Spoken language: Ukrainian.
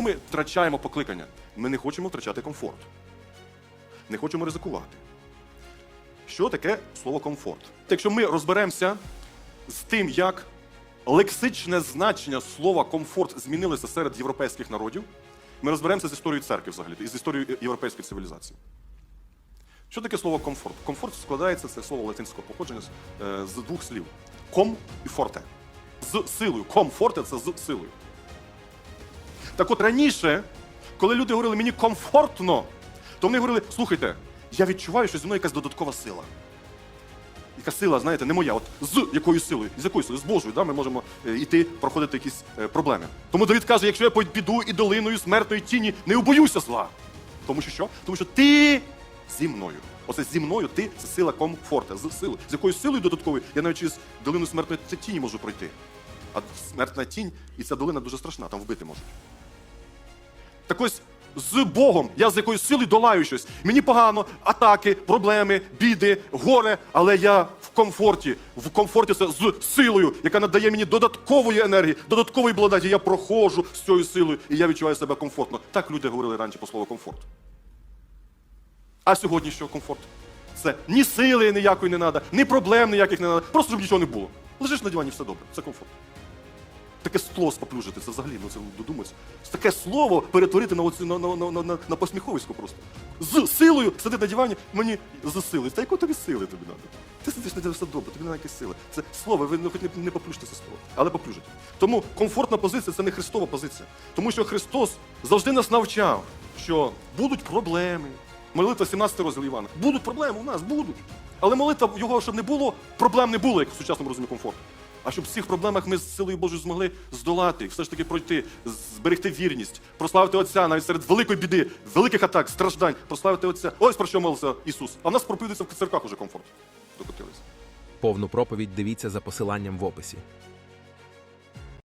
Чому ми втрачаємо покликання? Ми не хочемо втрачати комфорт. Не хочемо ризикувати. Що таке слово комфорт? Якщо ми розберемося з тим, як лексичне значення слова комфорт змінилося серед європейських народів, ми розберемося з історією церкви взагалі, і з історією європейської цивілізації. Що таке слово комфорт? Комфорт складається це слово латинського походження е, з двох слів: ком і форте. З силою. Комфорте це з силою. Так от раніше, коли люди говорили мені комфортно, то вони говорили: слухайте, я відчуваю, що зі мною якась додаткова сила. Яка сила, знаєте, не моя. От з якою силою? З якою силою? З Божою, да, ми можемо е, йти проходити якісь е, проблеми. Тому Давид каже: якщо я піду і долиною смертної тіні, не убоюся зла. Тому що що? Тому що ти зі мною. Оце зі мною ти це сила комфорта, з сили. З якою силою додатковою я навіть через долину смертної тіні можу пройти. А смертна тінь і ця долина дуже страшна, там вбити можуть. Так ось з Богом я з якоюсь силою долаю щось. Мені погано, атаки, проблеми, біди, горе, але я в комфорті. В комфорті це з силою, яка надає мені додаткової енергії, додаткової благодаті. Я проходжу з цією силою, і я відчуваю себе комфортно. Так люди говорили раніше по слову комфорт. А сьогодні що комфорт? Це ні сили ніякої не треба, ні проблем ніяких не треба, просто щоб нічого не було. Лежиш на дивані, все добре, це комфорт. Таке слово споплюжити, це взагалі, ну це додуматися. Таке слово перетворити на, оцю, на, на, на, на, на посміховисько просто. З силою сидить на дивані, мені з силою. Та якої тобі сили тобі треба? Ти сидиш на все добре, тобі немає якісь сили. Це слово, ви ну, хоч не, не поплюжте це слово, але поплюжите. Тому комфортна позиція це не Христова позиція. Тому що Христос завжди нас навчав, що будуть проблеми. Молитва 17 розділ Івана. Будуть проблеми у нас, будуть. Але молитва його, щоб не було, проблем не було, як в сучасному розумі комфорту. А щоб в цих проблемах ми з силою Божою змогли здолати, все ж таки пройти, зберегти вірність, прославити Отця навіть серед великої біди, великих атак, страждань, прославити Отця. Ось про що молився Ісус. А в нас проповідується в церквах уже комфорт. Докотились. Повну проповідь дивіться за посиланням в описі.